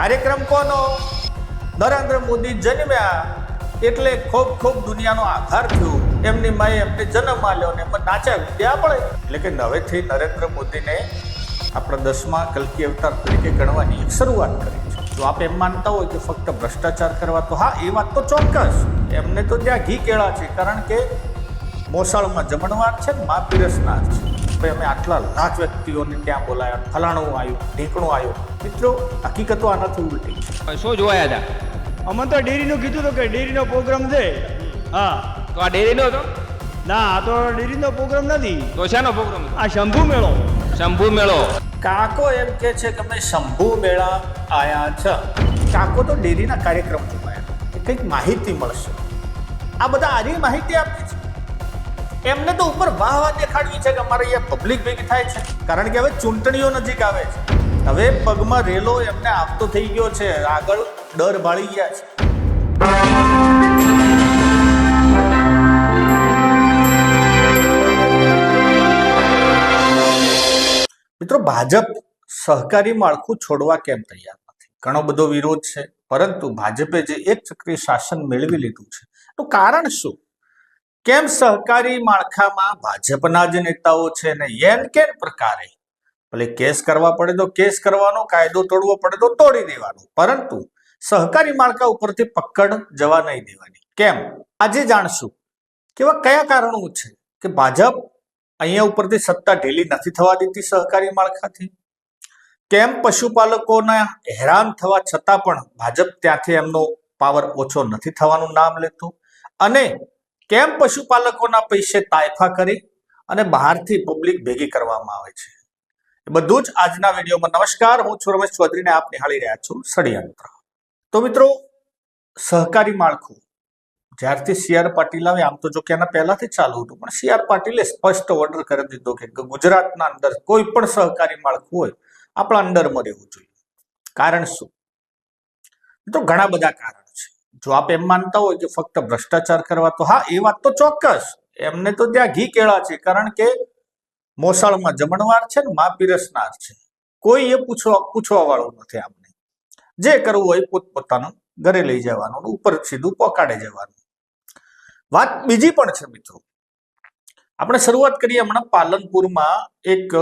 કાર્યક્રમ કોનો? નરેન્દ્ર મોદી જન્મ્યા એટલે ખૂબ ખૂબ દુનિયાનો આધાર થયો. એમની માએ એમને જન્મ આલ્યો ને એમાં નાચા વિદ્યા પડે એટલે કે નવેથી નરેન્દ્ર મોદીને આપણા દસમા કલ્કી અવતાર તરીકે ગણવાની એક શરૂઆત કરી છે. જો આપ એમ માનતા હોય કે ફક્ત ભ્રષ્ટાચાર કરવા તો હા, એ વાત તો ચોક્કસ. એમને તો ત્યાં ઘી કેળા છે, કારણ કે મોસાળમાં જમણવાર છે ને, મા પીરસનાર છે. ભાઈ અમે આટલા લાખ વ્યક્તિઓને ત્યાં બોલાયા? ફલાણું આવ્યું ઢેકણું આવ્યું. મિત્રો હકીકતો આનાથી ઉલટી. શું જોવાયા હતા? અમે તો ડેરીનું કીધું હતું કે ડેરીનો પ્રોગ્રામ છે. હા. તો આ ડેરીનો હતો? ના આ તો ડેરીનો પ્રોગ્રામ નથી. તો શાનો પ્રોગ્રામ આ શંભુ મેળો. શંભુ મેળો. કાકો એમ કે છે કે અમે શંભુ મેળા આયા છે. કાકો તો ડેરીના કાર્યક્રમ જોવાયા. એ કંઈક માહિતી મળશે. આ બધા આરી માહિતી આપી એમને તો ઉપર વાહ વાહ દેખાડવી છે કે અમારે અહીંયા પબ્લિક ભેગી થાય છે. કારણ કે હવે ચૂંટણીઓ નજીક આવે છે. હવે પગમાં રેલો એમને આપતો થઈ ગયો છે. આગળ ડર ભાળી ગયા છે. મિત્રો, ભાજપ સહકારી માળખું છોડવા કેમ તૈયાર નથી? ઘણો બધો વિરોધ છે. પરંતુ ભાજપે જે એક ચક્રી શાસન મેળવી લીધું છે તો કારણ શું? કેમ સહકારી માળખામાં ભાજપના જ નેતાઓ છે ને એન કેન પ્રકારે? ભલે કેસ કરવા પડે તો કેસ કરવાનો, કાયદો તોડવો પડે તો તોડી દેવાનો. પરંતુ સહકારી માળખા ઉપરથી પકડ જવા નહીં દેવાની. કેમ? આજે જાણશું. કેવા કયા કારણો છે કે ભાજપ અહીંયા ઉપરથી સત્તા ઢીલી નથી થવા દેતી સહકારી માળખાથી? કેમ પશુપાલકોના હેરાન થવા છતાં પણ ભાજપ ત્યાંથી એમનો પાવર ઓછો નથી થવાનું નામ લેતું? અને કેમ પશુપાલકોના પૈસે તાયફા કરી અને બહારથી પબ્લિક ભેગી કરવામાં આવે છે? બધું જ આજના વિડીયોમાં. નમસ્કાર, હું છું રમેશ ચૌધરીને આપ નિહાળી રહ્યા છું ષડયંત્ર. તો મિત્રો, સહકારી માળખું. જ્યારથી સી આર પાટીલ આવે, આમ તો જો કે એના પહેલાથી ચાલુ હતું, પણ સી આર પાટીલે સ્પષ્ટ ઓર્ડર કરી દીધો કે ગુજરાતના અંદર કોઈ પણ સહકારી માળખું હોય, આપણા અંડરમાં રહેવું જોઈએ. કારણ શું? તો ઘણા બધા કારણ. જો આપ એમ માનતા હોય કે ફક્ત ભ્રષ્ટાચાર કરવા, તો હા, એ વાત તો ચોક્કસ. એમને તો ત્યાં ઘી કેળા છે, કારણ કે મોસાળમાં જમણવાર છે ને, મા પીરસનાર છે. કોઈ એ પૂછવા પૂછવા વાળું નથી આમને. જે કરવું હોય પોતપોતાનું ઘરે લઈ જવાનું, ઉપર સીધું પોકાડે જવાનું. વાત બીજી પણ છે મિત્રો. આપણે શરૂઆત કરીએ હમણાં પાલનપુરમાં એક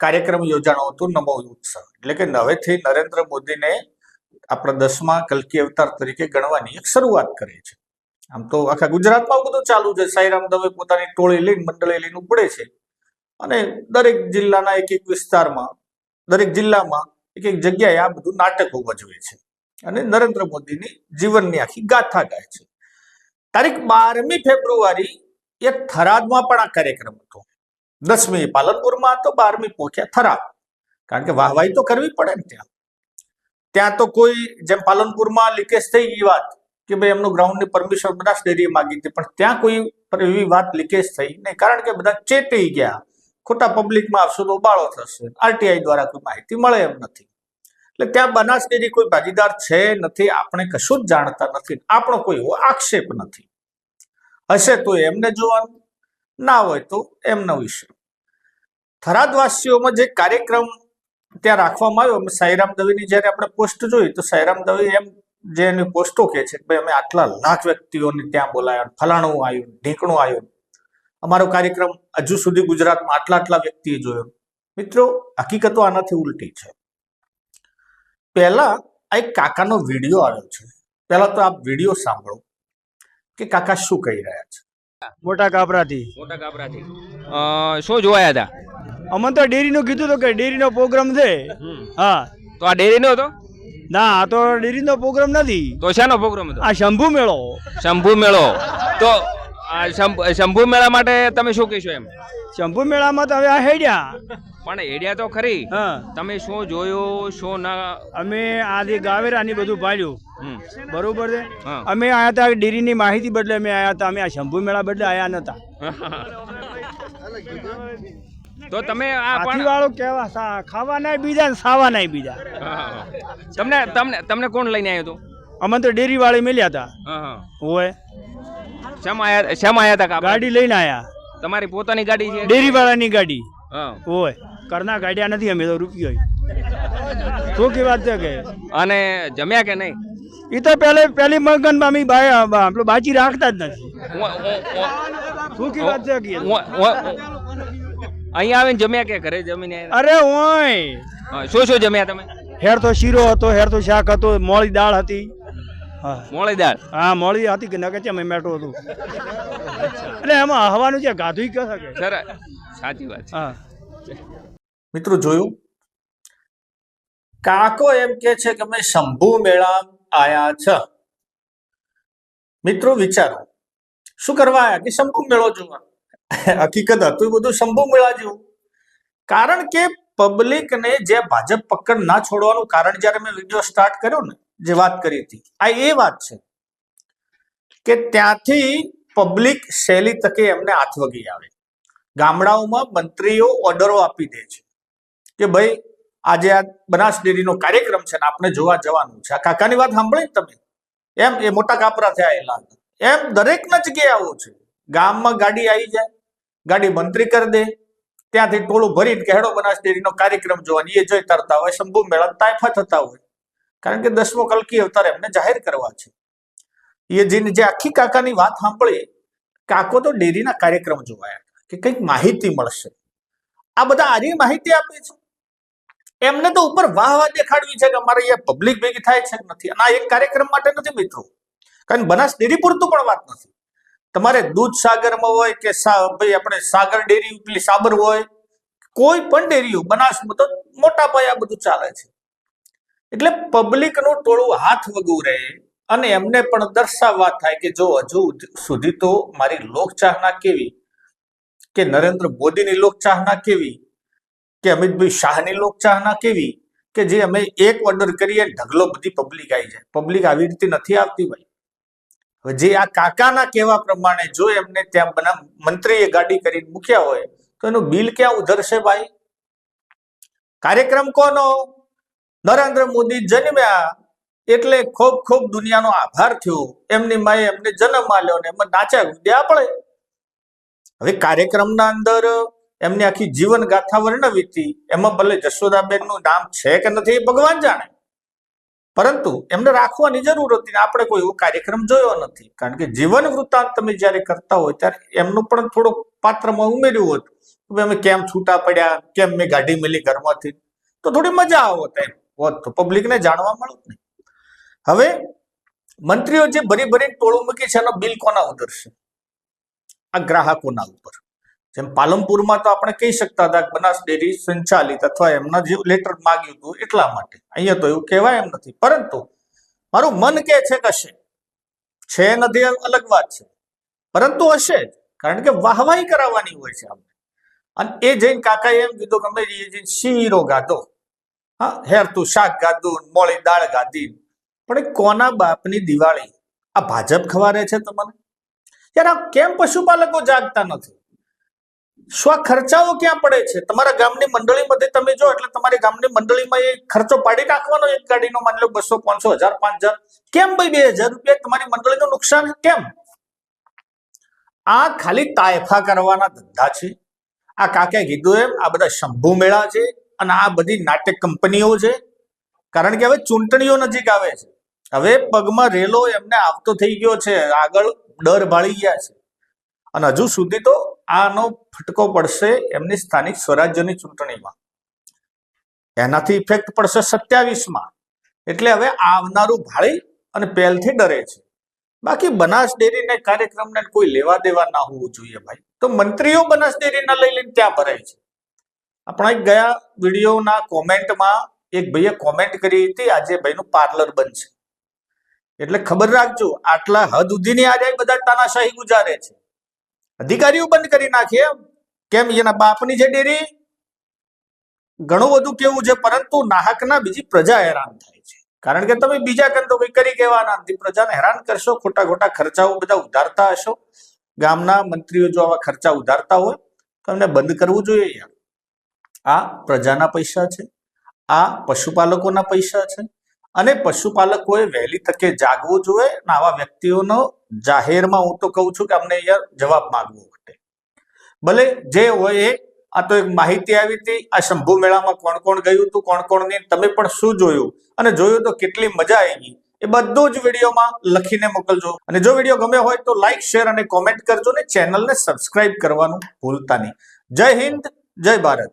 કાર્યક્રમ યોજાણો હતો નમો ઉત્સવ. એટલે કે નવેથી નરેન્દ્ર મોદીને આપણા દસમા કલ્કી અવતાર તરીકે ગણવાની એક શરૂઆત કરે છે. આમ તો આખા ગુજરાતમાં બધું ચાલુ છે. સાઈરામ દવે પોતાની ટોળી લઈને મંડળી લઈને ઉપડે છે. અને દરેક જિલ્લાના એક એક વિસ્તારમાં, દરેક જિલ્લામાં એક એક જગ્યાએ આ બધું નાટકો ભજવે છે. અને નરેન્દ્ર મોદીની જીવનની આખી ગાથા ગાય છે. તારીખ બારમી ફેબ્રુઆરી એ થરાદમાં પણ આ કાર્યક્રમ હતો. દસમી પાલનપુરમાં હતો, બારમી પહોંચ્યા થરાદ. કારણ કે વાહવાઈ તો કરવી પડે ને ત્યાં. ત્યાં તો કોઈ, જેમ પાલનપુરમાં લીકેજ થઈ એ વાત, કે ભાઈ એમનું ગ્રાઉન્ડની પરમિશન બનાસ ડેરીએ માગી હતી, પણ ત્યાં કોઈ એવી વાત લીકેજ થઈ નહીં, કારણ કે બધા ચેટી ગયા. ખોટા પબ્લિકમાં આવશે તો બાળો થશે. આરટીઆઈ દ્વારા કોઈ માહિતી મળે એમ નથી. એટલે ત્યાં બનાસ ડેરી કોઈ ભાગીદાર છે નથી, આપણે કશું જ જાણતા નથી, આપણો કોઈ એવો આક્ષેપ નથી. હશે તો એમને જોવાનું, ના હોય તો એમનો વિષય થરાદવાસીઓમાં જે કાર્યક્રમ ત્યાં રાખવામાં આવ્યો. સાઈરામ દવેની જ્યારે આપણે પોસ્ટ જોઈ તો સાઈરામ દવે એમ જે એની પોસ્ટો કે છે ભાઈ અમે આટલા લાખ વ્યક્તિઓને ત્યાં બોલાયા ફલાણું આવ્યું ઢીકણું આવ્યું. અમારો કાર્યક્રમ હજુ સુધી ગુજરાતમાં આટલા આટલા વ્યક્તિએ જોયો. મિત્રો હકીકતો આનાથી ઉલટી છે. પહેલા આ એક કાકાનો વીડિયો આવ્યો છે. પહેલા તો આપ વીડિયો સાંભળો કે કાકા શું કહી રહ્યા છે. મોટા કાપરાથી. મોટા કાબરાથી શું જોવાયા હતા? અમને તો ડેરીનું કીધું હતું કે ડેરીનો પ્રોગ્રામ છે. હા. તો આ ડેરીનો હતો? ના આ તો ડેરીનો પ્રોગ્રામ નથી. તો શાનો પ્રોગ્રામ હતો? આ શંભુ મેળો. શંભુ મેળો. તો આ શંભ- મેળા માટે તમે શું કહેશો એમ? શંભુ મેળામાં તો હવે આ હેડ્યા. પણ હેડ્યા તો ખરી. હા. તમે શું જોયું શું ના? અમે આજે ગાવેરાની બધું પાડ્યું. બરોબર છે? અમે આયા હતા ડેરીની માહિતી બદલે અમે આયા હતા. અમે આ શંભુ મેળા બદલે આયા નતા. તો તમે આ પણ હાથીવાળો કેવા? સા- ખાવા નહીં બીજા સાવા નહીં બીજા. તમને તમને તમને કોણ લઈને આવ્યો તો અમે તો ડેરી વાળી મળ્યા હતા હોય શેમાં આયા શેમાં આયા હતા ગાડી લઈને આયા. તમારી પોતાની ગાડી છે? ડેરી વાળાની ગાડી હોય કરના ગાડ્યા નથી અમે તો રૂપિયો શું કી વાત છે કે? અને જમ્યા કે નહીં? એ તો પહેલે પહેલી મગનમાં અમે આપણું બાજી રાખતા જ નથી. શું કી વાત છે કે? અહીંયા આવીને જમ્યા કે ઘરે જમીને અરે ઓય! શું શું જમ્યા તમે? હેર તો શીરો હતો હેર તો શાક હતો મોળી દાળ હતી. મોળી દાળ? હા મોળી હતી કે નકે છે મેટો હતું. એટલે એમાં હવાનું છે ગાધું કે? શકે સર સાચી વાત હા. મિત્રો જોયું? કાકો એમ કે છે કે અમે શંભુ મેળા આયા છે. મિત્રો વિચારો. શું કરવા આયા કે શંભુ મેળો જોવા? હકીકત હતું, એ બધું શંભુ મેળા જેવું. કારણ કે પબ્લિકને જે ભાજપ પકડ ના છોડવાનું કારણ જ્યારે મેં વીડિયો સ્ટાર્ટ કર્યો ને, જે વાત કરી હતી, આ એ વાત છે કે ત્યાંથી પબ્લિક શૈલી તકે એમને હાથ વગી આવે. ગામડાઓમાં મંત્રીઓ ઓર્ડરો આપી દે છે કે ભાઈ, આજે આ બનાસ ડેરીનો કાર્યક્રમ છે ને આપણે જોવા જવાનું છે. આ કાકાની વાત સાંભળી તમે. એમ, એ મોટા કાપરા થયા એલા એમ દરેકના જગ્યાએ આવું છે. ગામમાં ગાડી આવી જાય ગાડી મંત્રી કરી દે. ત્યાંથી ટોળું ભરીને કે હેડો બનાસ ડેરીનો કાર્યક્રમ જોવાની એ જોઈ તરતા હોય, શંભુ મેળા તાયફા થતા હોય. કારણ કે દસમો કલકી અવતાર એમને જાહેર કરવા છે. એ જેને જે આખી કાકાની વાત સાંભળી, કાકો તો ડેરીના કાર્યક્રમ જોવાયા કે કંઈક માહિતી મળશે. આ બધા આરી માહિતી આપે છે. એમને તો ઉપર વાહ વાહ દેખાડવી છે કે અમારે અહીંયા પબ્લિક ભેગી થાય છે કે નથી. અને આ એક કાર્યક્રમ માટે નથી મિત્રો. કારણ બનાસ ડેરી પૂરતું પણ વાત નથી. તમારે દૂધ સાગરમાં હોય કે ભાઈ આપણે સાગર ડેરી પેલી સાબર હોય, કોઈ પણ ડેરીઓ બનાસમાં તો મોટા પાયા બધું ચાલે છે. એટલે પબ્લિકનું ટોળું હાથ વગું રહે અને એમને પણ દર્શાવવા થાય કે જો હજુ સુધી તો મારી લોકચાહના કેવી? કે નરેન્દ્ર મોદીની લોકચાહના કેવી? કે અમિતભાઈ શાહની લોકચાહના કેવી? કે જે અમે એક ઓર્ડર કરીએ, ઢગલો બધી પબ્લિક આવી જાય. પબ્લિક આવી રીતે નથી આવતી ભાઈ. જે આ કાકાના કહેવા પ્રમાણે જો એમને ત્યાં બના મંત્રીએ ગાડી કરીને મૂક્યા હોય, તો એનું બિલ ક્યાં ઉધરશે ભાઈ? કાર્યક્રમ કોનો? નરેન્દ્ર મોદી જન્મ્યા એટલે ખૂબ ખૂબ દુનિયાનો આભાર થયો. એમની માએ એમને જન્મ આલ્યો ને એમાં નાચ્યા ગુદ્યા આપણે. હવે કાર્યક્રમના અંદર એમની આખી જીવન ગાથા વર્ણવી હતી. એમાં ભલે જશોદાબેનનું નામ છે કે નથી ભગવાન જાણે. પરંતુ એમને રાખવાની જરૂર હતી આપણે કોઈ એવો કાર્યક્રમ જોયો નથી. કારણ કે જીવન વૃત્તાંત તમે જ્યારે કરતા હોય ત્યારે એમનું પણ થોડુંક પાત્રમાં ઉમેર્યું હતું. અમે કેમ છૂટા પડ્યા? કેમ મેં ગાડી મેલી ઘરમાંથી? તો થોડી મજા આવત એમ. હોત તો પબ્લિકને જાણવા મળત ને. હવે મંત્રીઓ જે ભરી ભરી ટોળું મૂકી છે એનો બિલ કોના ઉતરશે? આ ગ્રાહકોના ઉપર. જેમ પાલનપુરમાં તો આપણે કહી શકતા હતા કે બનાસ ડેરી સંચાલિત અથવા એમના જે લેટર માંગ્યું હતું એટલા માટે. અહીંયા તો એવું કહેવાય એમ નથી. પરંતુ મારું મન કે છે કે હશે. છે નથી અલગ વાત છે. પરંતુ હશે જ. કારણ કે વાહવાહી કરાવવાની હોય છે આપણે. અને એ જઈને કાકાએ એમ કીધું કે એ જઈને શીરો ગાધો. હા, હેર તું શાક ગાધું મોળી દાળ ગાધી પણ એ કોના બાપની દિવાળી? આ ભાજપ ખવારે છે તમને? યાર, આ કેમ પશુપાલકો જાગતા નથી? શું આ ખર્ચાઓ ક્યાં પડે છે? તમારા ગામની મંડળીમાંથી તમે જો, એટલે તમારી ગામની મંડળીમાં એ ખર્ચો પાડી નાખવાનો એક ગાડીનો માની લો બસો, પાંચસો, હજાર, પાંચ હજાર. કેમ ભાઈ બે હજાર રૂપિયા? તમારી મંડળીનું નુકસાન કેમ? આ ખાલી તાયફા કરવાના ધંધા છે. આ કાકે કીધું એમ, આ બધા શંભુ મેળા છે અને આ બધી નાટક કંપનીઓ છે. કારણ કે હવે ચૂંટણીઓ નજીક આવે છે. હવે પગમાં રેલો એમને આવતો થઈ ગયો છે. આગળ ડર ભાળી ગયા છે. અને હજુ સુધી તો આનો ફટકો પડશે એમની સ્થાનિક સ્વરાજ્યની ચૂંટણીમાં. એનાથી ઇફેક્ટ પડશે સત્યાવીસમાં. એટલે હવે આવનારું ભાળી અને પહેલથી ડરે છે. બાકી બનાસ ડેરીને કાર્યક્રમને કોઈ લેવા દેવા ના હોવું જોઈએ ભાઈ. તો મંત્રીઓ બનાસ ડેરીના લઈ લઈને ત્યાં ભરાય છે. આપણા એક ગયા વિડીયોના કોમેન્ટમાં એક ભાઈએ કોમેન્ટ કરી હતી, આજે ભાઈનું પાર્લર બનશે. એટલે ખબર રાખજો, આટલા હદ સુધીની આજે બધા તાનાશાહી ગુજારે છે. અધિકારીઓ બંધ કરી નાખે કેમ? એના બાપની છે ડેરી, ઘણું બધું કેવું છે, પરંતુ નાહકના બીજી પ્રજા હેરાન થાય છે. કારણ કે તમે બીજા કંતો કંઈ કરી કહેવાના પ્રજાને હેરાન કરશો, ખોટા ખોટા ખર્ચાઓ બધા ઉધારતા હશો. ગામના મંત્રીઓ જો આવા ખર્ચા ઉધારતા હોય, તો એમને બંધ કરવું જોઈએ યાર. આ પ્રજાના પૈસા છે, આ પશુપાલકોના પૈસા છે અને પશુપાલકોએ વહેલી તકે જાગવું જોઈએ અને આવા વ્યક્તિઓનો જાહેરમાં હું તો કહું છું કે અમને યાર જવાબ માંગવો ઘટે. ભલે જે હોય એ, આ તો એક માહિતી આવી હતી, આ શંભુ મેળામાં કોણ કોણ ગયું હતું, કોણ કોણ નહીં, તમે પણ શું જોયું? અને જોયું તો કેટલી મજા આવી. ગઈ એ બધું જ વિડીયોમાં લખીને મોકલજો. અને જો વીડિયો ગમ્યો હોય તો લાઈક શેર અને કોમેન્ટ કરજો ને ચેનલને સબસ્ક્રાઇબ કરવાનું ભૂલતા નહીં. જય હિન્દ, જય ભારત.